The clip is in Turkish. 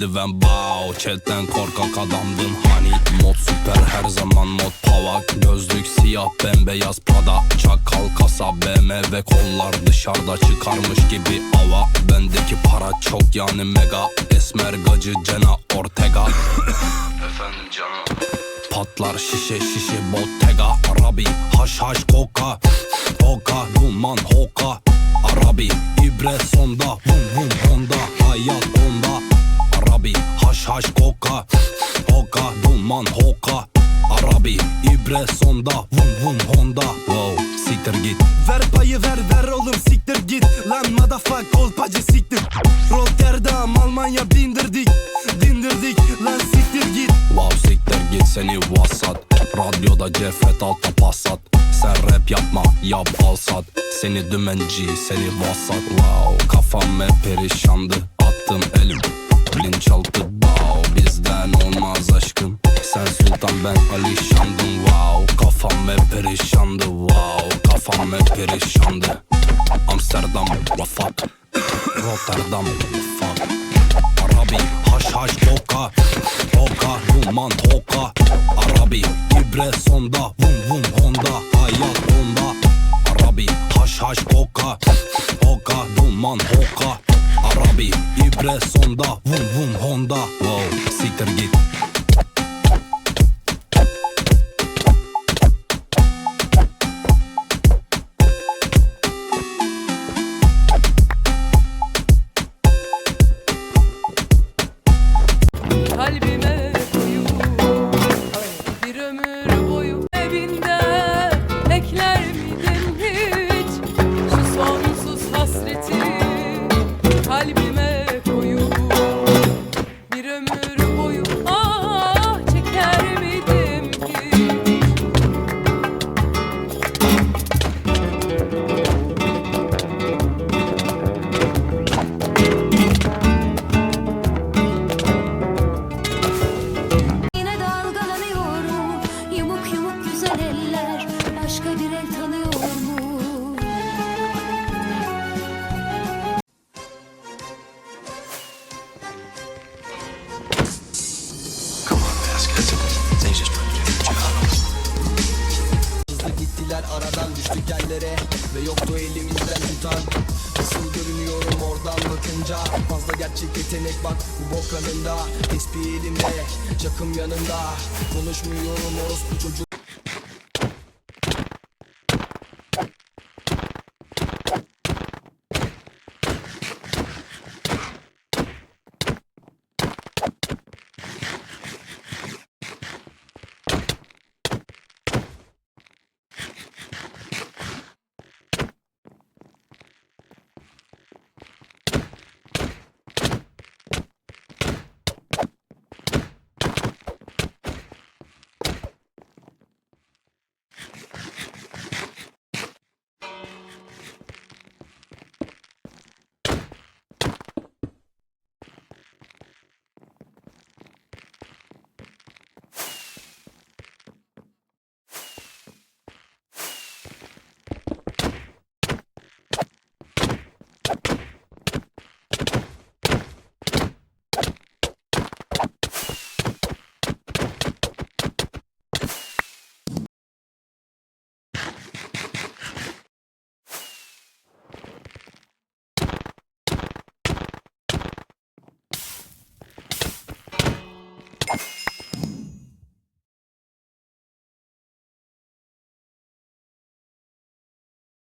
Ben bao chatten korkak adamdın hani Mod süper her zaman mod pava. Gözlük siyah bembeyaz Prada Çakal kasa BMW kollar dışarıda çıkarmış gibi ava. Bendeki para çok yani mega. Esmer gacı Cena Ortega. Efendim canım. Patlar şişe şişe bottega. Arabi haş haş koka. Hoka duman hoka. Arabi ibre sonda Vum vum honda. Hayat haş koka Hoka duman hoka. Arabi ibre sonda Vum vum honda. Wow siktir git. Ver payı ver ver oğlum siktir git. Lan motherfuck kolpacı siktir. Rotterdam Almanya bindirdik Dindirdik. Lan siktir git. Wow siktir git seni vasat. Radyoda cefret alta pasat Sen rap yapma yap alsat Seni dümenci seni vasat. Wow kafam hep perişandı. Attım elim aşkım Sen sultan ben alişandım Wow. Kafam hep perişandı Wow. Kafam hep perişandı. Amsterdam fuck Rotterdam fuck Arabi haş haş koka Hoka duman hoka Arabi ibre sonda. Vum vum honda. Hayat onda. Arabi haş haş koka Hoka duman hoka Arabi ibre sonda. Vum vum honda. Wow siktir git kalbime düştük yerlere Ve yoktu elimizden tutan Nasıl görünüyorum oradan bakınca? Fazla gerçek yetenek bak bu bok kanında Tespih elimde çakım yanında. Konuşmuyorum orospu çocuk